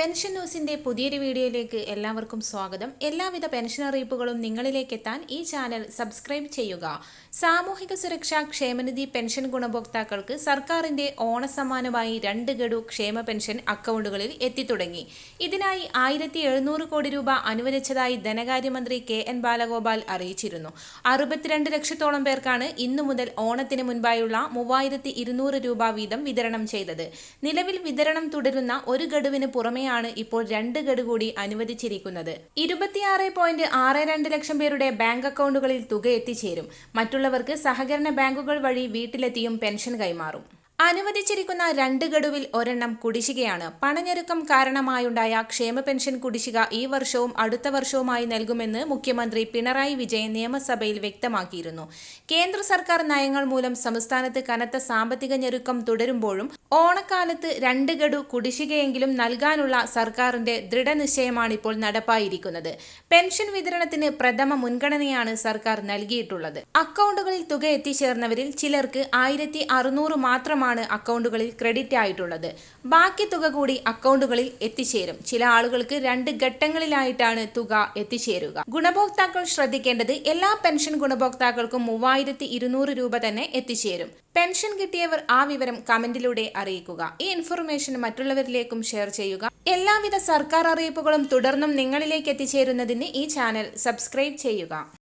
Pension ന്യൂസിന്റെ പുതിയൊരു വീഡിയോയിലേക്ക് എല്ലാവർക്കും സ്വാഗതം. എല്ലാവിധ പെൻഷൻ അറിയിപ്പുകളും നിങ്ങളിലേക്ക് എത്താൻ ഈ ചാനൽ സബ്സ്ക്രൈബ് ചെയ്യുക. സാമൂഹിക സുരക്ഷാ ക്ഷേമനിധി പെൻഷൻ ഗുണഭോക്താക്കൾക്ക് സർക്കാരിന്റെ ഓണസമ്മാനമായി രണ്ട് ഗഡു ക്ഷേമ പെൻഷൻ അക്കൗണ്ടുകളിൽ എത്തിത്തുടങ്ങി. ഇതിനായി ആയിരത്തി എഴുന്നൂറ് കോടി രൂപ അനുവദിച്ചതായി ധനകാര്യമന്ത്രി കെ എൻ ബാലഗോപാൽ അറിയിച്ചിരുന്നു. അറുപത്തിരണ്ട് ലക്ഷത്തോളം പേർക്കാണ് ഇന്നു മുതൽ ഓണത്തിന് മുൻപായുള്ള മൂവായിരത്തി ഇരുന്നൂറ് രൂപ വീതം വിതരണം ചെയ്തത്. നിലവിൽ വിതരണം തുടരുന്ന ഒരു ഗഡുവിന് പുറമെയാണ് ഇപ്പോൾ രണ്ട് ഗഡു കൂടി അനുവദിച്ചിരിക്കുന്നത്. ഇരുപത്തിയാറ് പോയിന്റ് ആറ് രണ്ട് ലക്ഷം പേരുടെ ബാങ്ക് അക്കൗണ്ടുകളിൽ തുക എത്തിച്ചേരും. മറ്റുള്ളവർക്ക് സഹകരണ ബാങ്കുകൾ വഴി വീട്ടിലെത്തിയും പെൻഷൻ കൈമാറും. അനുവദിച്ചിരിക്കുന്ന രണ്ട് ഗഡുവിൽ ഒരെണ്ണം കുടിശ്ശികയാണ്. പണഞ്ഞെരുക്കം കാരണമായുണ്ടായ ക്ഷേമ പെൻഷൻ കുടിശ്ശിക ഈ വർഷവും അടുത്ത വർഷവുമായി നൽകുമെന്ന് മുഖ്യമന്ത്രി പിണറായി വിജയൻ നിയമസഭയിൽ വ്യക്തമാക്കിയിരുന്നു. കേന്ദ്ര സർക്കാർ നയങ്ങൾ മൂലം സംസ്ഥാനത്ത് കനത്ത സാമ്പത്തിക ഞെരുക്കം തുടരുമ്പോഴും ഓണക്കാലത്ത് രണ്ട് ഗഡു കുടിശ്ശികയെങ്കിലും നൽകാനുള്ള സർക്കാരിന്റെ ദൃഢനിശ്ചയമാണിപ്പോൾ നടപ്പായിരിക്കുന്നത്. പെൻഷൻ വിതരണത്തിന് പ്രഥമ മുൻഗണനയാണ് സർക്കാർ നൽകിയിട്ടുള്ളത്. അക്കൗണ്ടുകളിൽ തുക എത്തിച്ചേർന്നവരിൽ ചിലർക്ക് ആയിരത്തി അറുന്നൂറ് മാത്രമാണ് അക്കൗണ്ടുകളിൽ ക്രെഡിറ്റ് ആയിട്ടുള്ളത്. ബാക്കി തുക കൂടി അക്കൗണ്ടുകളിൽ എത്തിച്ചേരും. ചില ആളുകൾക്ക് രണ്ട് ഘട്ടങ്ങളിലായിട്ടാണ് തുക എത്തിച്ചേരുക. ഗുണഭോക്താക്കൾ ശ്രദ്ധിക്കേണ്ടത് എല്ലാ പെൻഷൻ ഗുണഭോക്താക്കൾക്കും മൂവായിരത്തി ഇരുന്നൂറ് രൂപ തന്നെ എത്തിച്ചേരും. പെൻഷൻ കിട്ടിയവർ ആ വിവരം കമന്റിലൂടെ അറിയിക്കുക. ഈ ഇൻഫർമേഷൻ മറ്റുള്ളവരിലേക്കും ഷെയർ ചെയ്യുക. എല്ലാവിധ സർക്കാർ അറിയിപ്പുകളും തുടർന്നും നിങ്ങളിലേക്ക് എത്തിച്ചേരുന്നതിന് ഈ ചാനൽ സബ്സ്ക്രൈബ് ചെയ്യുക.